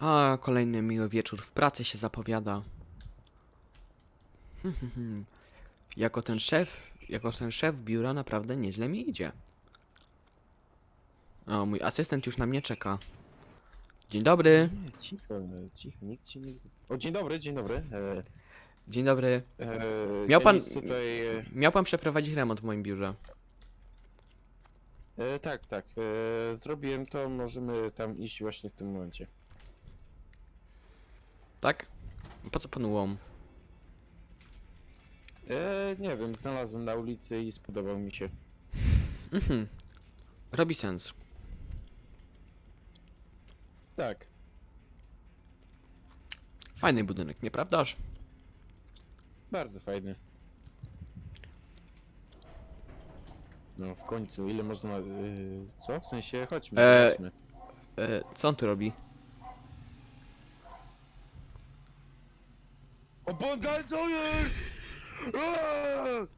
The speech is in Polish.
A, kolejny miły wieczór w pracy się zapowiada. Hmm, hmm, hmm. jako ten szef, jako ten szef biura naprawdę nieźle mi idzie. O, mój asystent już na mnie czeka. Dzień dobry. Nie, cicho, cicho, nikt ci nie... O, dzień dobry, dzień dobry. E, Dzień dobry. e, Miał pan- tutaj... E, Miał pan przeprowadzić remont w moim biurze. e, tak, tak, e, zrobiłem to, możemy tam iść właśnie w tym momencie. Tak? Po co panu łom? E, nie wiem, znalazłem na ulicy i spodobał mi się. Mhm. Robi sens. Tak. Fajny budynek, nieprawdaż? Bardzo fajny. No w końcu, ile można... Y, co? W sensie, chodźmy, E, chodźmy. E, co on tu robi? O, Bongal, co jest? Eee!